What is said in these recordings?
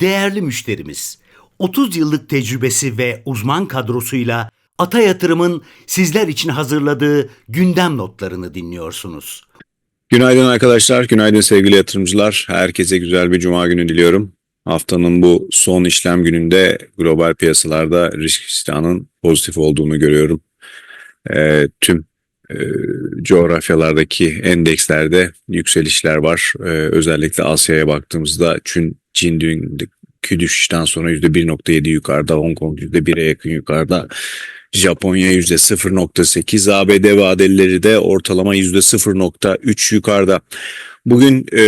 Değerli müşterimiz, 30 yıllık tecrübesi ve uzman kadrosuyla Ata Yatırım'ın sizler için hazırladığı gündem notlarını dinliyorsunuz. Günaydın arkadaşlar, günaydın sevgili yatırımcılar. Herkese güzel bir cuma günü diliyorum. Haftanın bu son işlem gününde global piyasalarda risk iştahının pozitif olduğunu görüyorum. Ee, tüm e, coğrafyalardaki endekslerde yükselişler var. Ee, özellikle Asya'ya baktığımızda Çin, Çin dünkü düşüşten sonra %1.7 yukarıda, Hong Kong %1'e yakın yukarıda. Japonya %0.8, ABD vadelileri de ortalama %0.3 yukarıda. Bugün e,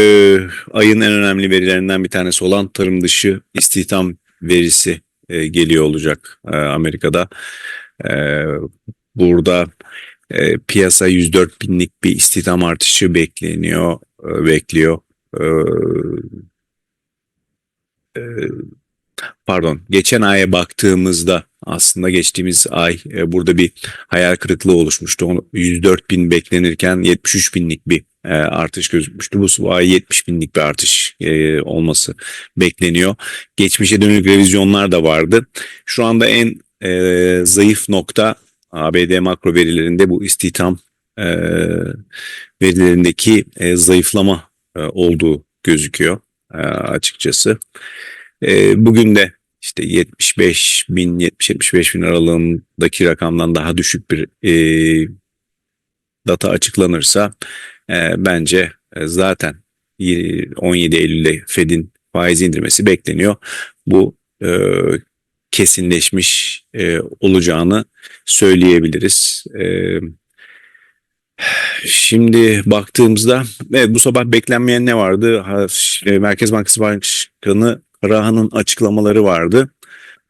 ayın en önemli verilerinden bir tanesi olan tarım dışı istihdam verisi e, geliyor olacak e, Amerika'da. E, burada e, piyasa 104 binlik bir istihdam artışı bekleniyor, e, bekliyor. E, e, pardon, geçen aya baktığımızda aslında geçtiğimiz ay e, burada bir hayal kırıklığı oluşmuştu. Onu 104 bin beklenirken 73 binlik bir e, artış gözükmüştü. Bu, ay 70 binlik bir artış e, olması bekleniyor. Geçmişe dönük revizyonlar da vardı. Şu anda en e, zayıf nokta ABD makro verilerinde bu istihdam e, verilerindeki e, zayıflama e, olduğu gözüküyor e, açıkçası. E, bugün de işte 75 bin 70-75 bin aralığındaki rakamdan daha düşük bir e, data açıklanırsa e, bence e, zaten 17 Eylül'de Fed'in faiz indirmesi bekleniyor. Bu e, kesinleşmiş e, olacağını söyleyebiliriz. E, şimdi baktığımızda evet, bu sabah beklenmeyen ne vardı? Ha, Merkez Bankası Başkanı Karahan'ın açıklamaları vardı.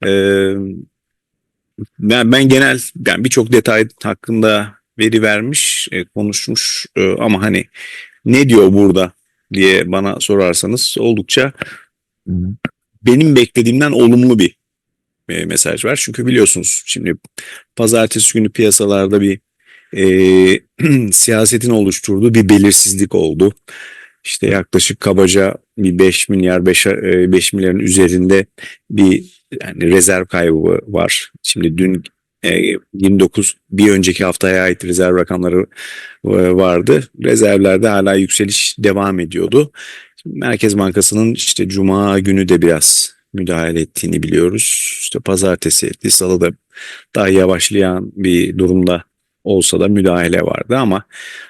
Ee, ben, ben genel yani birçok detay hakkında veri vermiş, e, konuşmuş e, ama hani ne diyor burada diye bana sorarsanız oldukça benim beklediğimden olumlu bir e, mesaj var. Çünkü biliyorsunuz şimdi pazartesi günü piyasalarda bir e, siyasetin oluşturduğu bir belirsizlik oldu. İşte yaklaşık kabaca bir 5 milyar 5, 5 milyarın üzerinde bir yani rezerv kaybı var. Şimdi dün 29 bir önceki haftaya ait rezerv rakamları vardı. Rezervlerde hala yükseliş devam ediyordu. Merkez Bankası'nın işte cuma günü de biraz müdahale ettiğini biliyoruz. İşte pazartesi etti, salı da daha yavaşlayan bir durumda olsa da müdahale vardı ama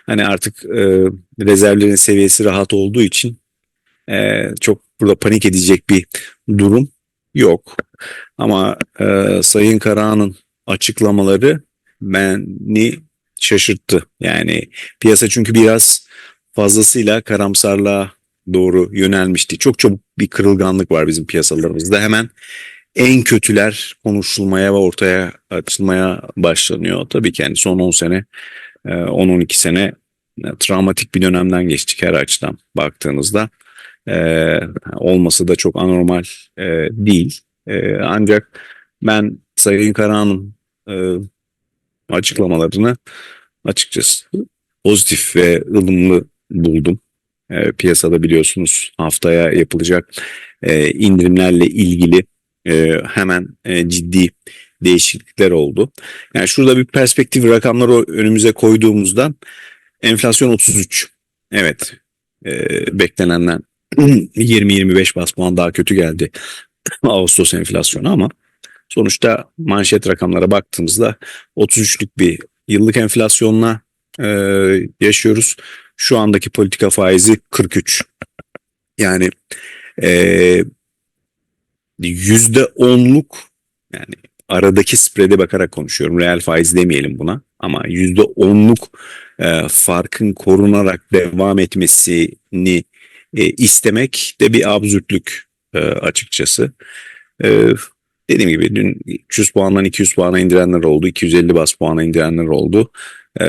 hani artık e, rezervlerin seviyesi rahat olduğu için e, çok burada panik edecek bir durum yok. Ama e, Sayın Karahan'ın açıklamaları beni şaşırttı. Yani piyasa çünkü biraz fazlasıyla karamsarlığa doğru yönelmişti. Çok çabuk bir kırılganlık var bizim piyasalarımızda. Hemen en kötüler konuşulmaya ve ortaya açılmaya başlanıyor. Tabii ki yani son 10 sene, 10-12 e, sene e, travmatik bir dönemden geçtik her açıdan baktığınızda. Ee, olması da çok anormal e, değil. E, ancak ben Sayın Karahan'ın e, açıklamalarını açıkçası pozitif ve ılımlı buldum. E, piyasada biliyorsunuz haftaya yapılacak e, indirimlerle ilgili e, hemen e, ciddi değişiklikler oldu. Yani şurada bir perspektif rakamları önümüze koyduğumuzda enflasyon 33. Evet e, beklenenden 20-25 bas puan daha kötü geldi Ağustos enflasyonu ama sonuçta manşet rakamlara baktığımızda 33'lük bir yıllık enflasyonla yaşıyoruz. Şu andaki politika faizi 43. Yani e, yüzde onluk yani aradaki spread'e bakarak konuşuyorum. Reel faiz demeyelim buna ama yüzde onluk e, farkın korunarak devam etmesini e, istemek de bir absürtlük e, açıkçası. E, dediğim gibi dün 300 puandan 200 puana indirenler oldu. 250 bas puana indirenler oldu. E,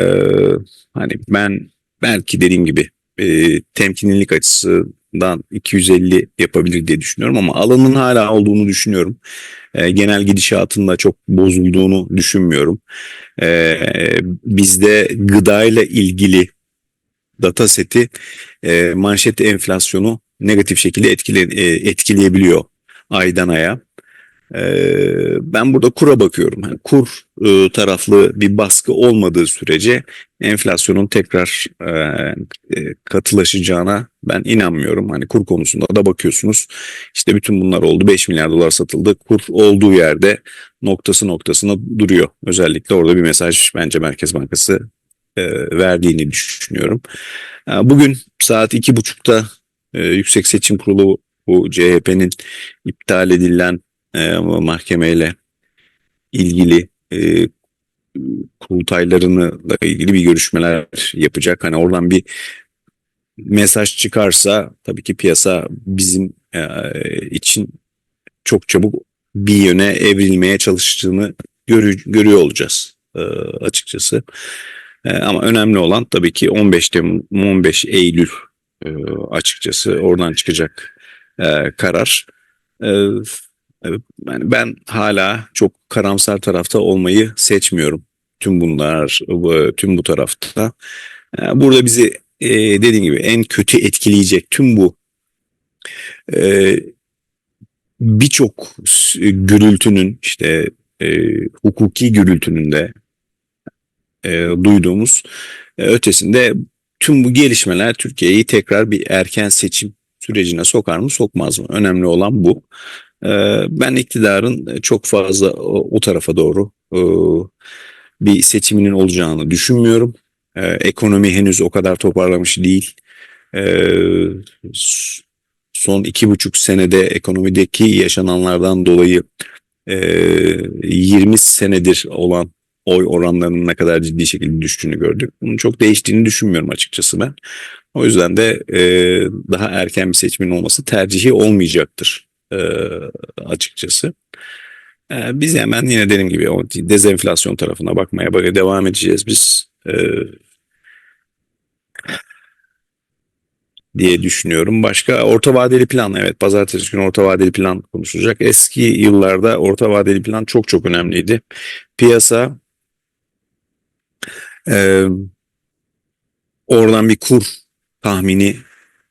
hani ben belki dediğim gibi e, temkinlilik açısından 250 yapabilir diye düşünüyorum ama alanın hala olduğunu düşünüyorum. E, genel gidişatında çok bozulduğunu düşünmüyorum. E, bizde gıdayla ilgili data seti e, manşet enflasyonu negatif şekilde etkile, e, etkileyebiliyor. aydan aya. Ee, ben burada kura bakıyorum. Yani kur e, taraflı bir baskı olmadığı sürece enflasyonun tekrar e, e, katılaşacağına ben inanmıyorum. Hani kur konusunda da bakıyorsunuz. İşte bütün bunlar oldu. 5 milyar dolar satıldı. Kur olduğu yerde noktası noktasına duruyor. Özellikle orada bir mesaj bence Merkez Bankası verdiğini düşünüyorum. Bugün saat iki buçukta e, Yüksek Seçim Kurulu bu CHP'nin iptal edilen e, mahkemeyle ilgili e, kurultaylarını ilgili bir görüşmeler yapacak. Hani oradan bir mesaj çıkarsa tabii ki piyasa bizim e, için çok çabuk bir yöne evrilmeye çalıştığını görü- görüyor olacağız e, açıkçası. E, ama önemli olan tabii ki 15 Temmuz 15 Eylül e, açıkçası oradan çıkacak e, karar. E, yani ben hala çok karamsar tarafta olmayı seçmiyorum. Tüm bunlar, bu- tüm bu tarafta. Ee, Burada bizi e, dediğim gibi en kötü etkileyecek tüm bu e, birçok gürültünün işte e, hukuki gürültünün de duyduğumuz ötesinde tüm bu gelişmeler Türkiye'yi tekrar bir erken seçim sürecine sokar mı sokmaz mı? Önemli olan bu. Ee, Ben iktidarın çok fazla o tarafa doğru e, bir seçiminin olacağını düşünmüyorum. Ee, Ekonomi henüz o kadar toparlamış değil. Ee, Son iki buçuk senede ekonomideki yaşananlardan dolayı e, 20 senedir olan oy oranlarının ne kadar ciddi şekilde düştüğünü gördük. Bunun çok değiştiğini düşünmüyorum açıkçası ben. O yüzden de e, daha erken bir seçimin olması tercihi olmayacaktır e, açıkçası. E, biz hemen yine dediğim gibi o dezenflasyon tarafına bakmaya böyle devam edeceğiz biz e, diye düşünüyorum. Başka orta vadeli plan evet pazartesi günü orta vadeli plan konuşulacak. Eski yıllarda orta vadeli plan çok çok önemliydi. Piyasa e, oradan bir kur tahmini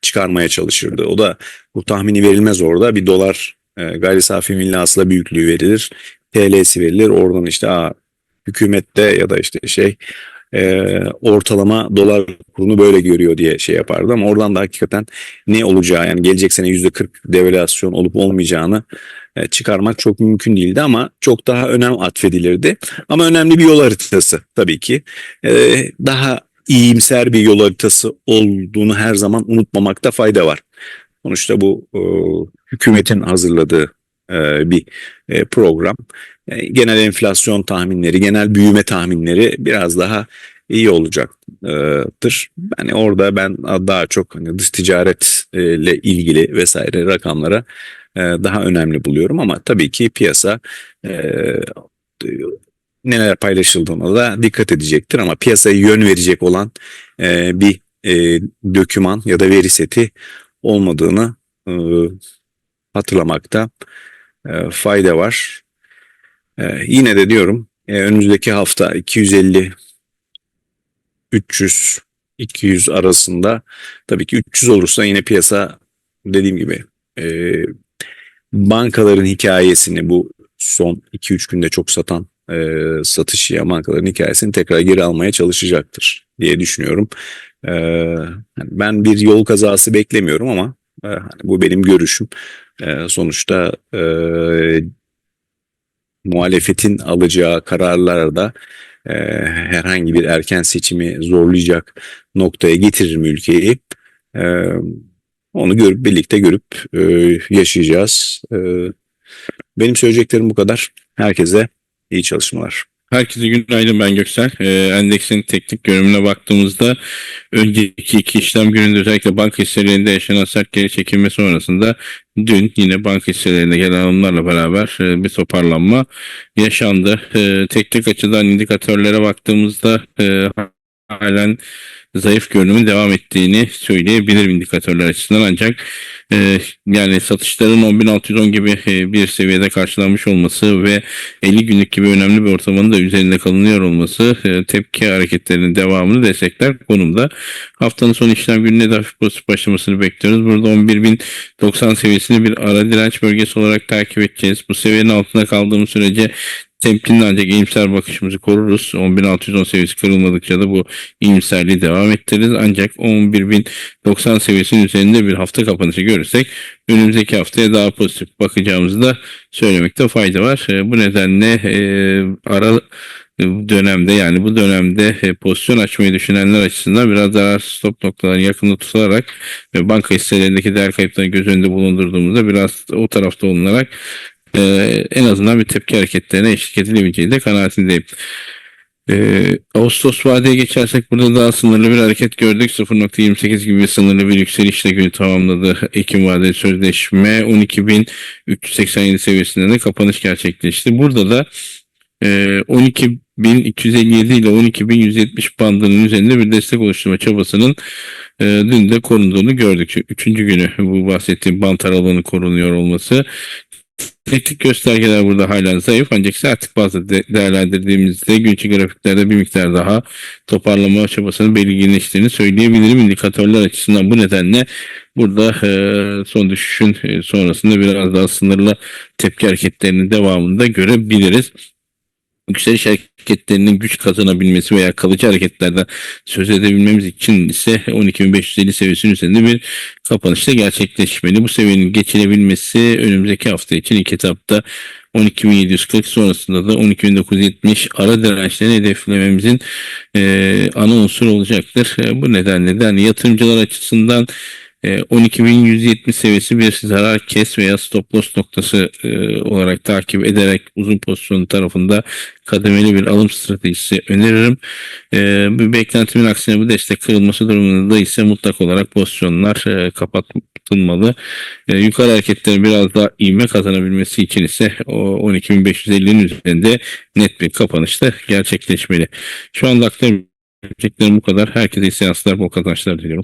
çıkarmaya çalışırdı. O da bu tahmini verilmez orada. Bir dolar e, gayri safi milli hasıla büyüklüğü verilir. TL'si verilir. Oradan işte aa, hükümette ya da işte şey e, ortalama dolar kurunu böyle görüyor diye şey yapardı ama oradan da hakikaten ne olacağı yani gelecek sene %40 devalüasyon olup olmayacağını e, çıkarmak çok mümkün değildi ama çok daha önem atfedilirdi. Ama önemli bir yol haritası tabii ki. E, daha iyimser bir yol haritası olduğunu her zaman unutmamakta fayda var. Sonuçta bu e, hükümetin hazırladığı e, bir e, program. E, genel enflasyon tahminleri, genel büyüme tahminleri biraz daha iyi olacaktır. Yani orada ben daha çok hani dış ticaretle ilgili vesaire rakamlara e, daha önemli buluyorum ama tabii ki piyasa e, neler paylaşıldığına da dikkat edecektir ama piyasaya yön verecek olan e, bir e, döküman ya da veri seti olmadığını e, hatırlamakta e, fayda var. E, yine de diyorum e, önümüzdeki hafta 250 300 200 arasında tabii ki 300 olursa yine piyasa dediğim gibi e, bankaların hikayesini bu son 2-3 günde çok satan e, satış ya bankaların hikayesini tekrar geri almaya çalışacaktır diye düşünüyorum. E, ben bir yol kazası beklemiyorum ama e, hani bu benim görüşüm. E, sonuçta e, muhalefetin alacağı kararlarda e, herhangi bir erken seçimi zorlayacak noktaya getirir mi ülkeyi? E, onu görüp birlikte görüp e, yaşayacağız. E, benim söyleyeceklerim bu kadar. Herkese iyi çalışmalar. Herkese günaydın ben Göksel. Ee, endeksin teknik görünümüne baktığımızda önceki iki işlem gününde özellikle banka hisselerinde yaşanan sert geri çekilme sonrasında dün yine banka hisselerinde gelen alımlarla beraber e, bir toparlanma yaşandı. E, teknik açıdan indikatörlere baktığımızda e, halen zayıf görünümün devam ettiğini söyleyebilirim indikatörler açısından ancak e, yani satışların 10.610 gibi e, bir seviyede karşılanmış olması ve 50 günlük gibi önemli bir ortalamanın da üzerinde kalınıyor olması e, tepki hareketlerinin devamını destekler konumda. Haftanın son işlem gününe de hafif pozitif başlamasını bekliyoruz. Burada 11.090 seviyesini bir ara direnç bölgesi olarak takip edeceğiz. Bu seviyenin altında kaldığımız sürece temkinli ancak iyimser bakışımızı koruruz. 10.610 seviyesi kırılmadıkça da bu iyimserliği devam ettiririz. Ancak 11.090 seviyesinin üzerinde bir hafta kapanışı görürsek önümüzdeki haftaya daha pozitif bakacağımızı da söylemekte fayda var. E, Bu nedenle e, ara dönemde yani bu dönemde e, pozisyon açmayı düşünenler açısından biraz zarar stop noktalarını yakında tutarak ve banka hisselerindeki değer kayıplarını göz önünde bulundurduğumuzda biraz o tarafta olunarak e, en azından bir tepki hareketlerine eşlik edilebileceği de kanaatindeyim. Ee, Ağustos vadeye geçersek burada daha sınırlı bir hareket gördük. 0.28 gibi sınırlı bir yükselişle günü tamamladı. Ekim vadeli sözleşme 12.387 seviyesinde de kapanış gerçekleşti. Burada da e, 12.257 ile 12.170 bandının üzerinde bir destek oluşturma çabasının e, dün de korunduğunu gördük. Üçüncü günü bu bahsettiğim bant aralığının korunuyor olması. Teknik göstergeler burada hala zayıf ancak saatlik de- değerlendirdiğimizde günkü grafiklerde bir miktar daha toparlama çabasının belirginleştiğini söyleyebilirim indikatörler açısından. Bu nedenle burada e, son düşüşün e, sonrasında biraz daha sınırlı tepki hareketlerinin devamını görebiliriz. Yükseliş hareketlerinin güç kazanabilmesi veya kalıcı hareketlerden söz edebilmemiz için ise 12.550 seviyesinin üzerinde bir kapanışta gerçekleşmeli. Bu seviyenin geçilebilmesi önümüzdeki hafta için ilk etapta 12.740 sonrasında da 12.970 ara dirençlerini hedeflememizin e, ana unsur olacaktır. E, bu nedenle de hani yatırımcılar açısından 12.170 seviyesi bir zarar kes veya stop loss noktası e, olarak takip ederek uzun pozisyon tarafında kademeli bir alım stratejisi öneririm. E, bir beklentimin aksine bu destek kırılması durumunda ise mutlak olarak pozisyonlar e, kapatılmalı. E, yukarı hareketlerin biraz daha ivme kazanabilmesi için ise o 12.550'nin üzerinde net bir kapanışta gerçekleşmeli. Şu anda aktaracaklarım bu kadar. Herkese iyi seanslar, bol kazançlar diliyorum.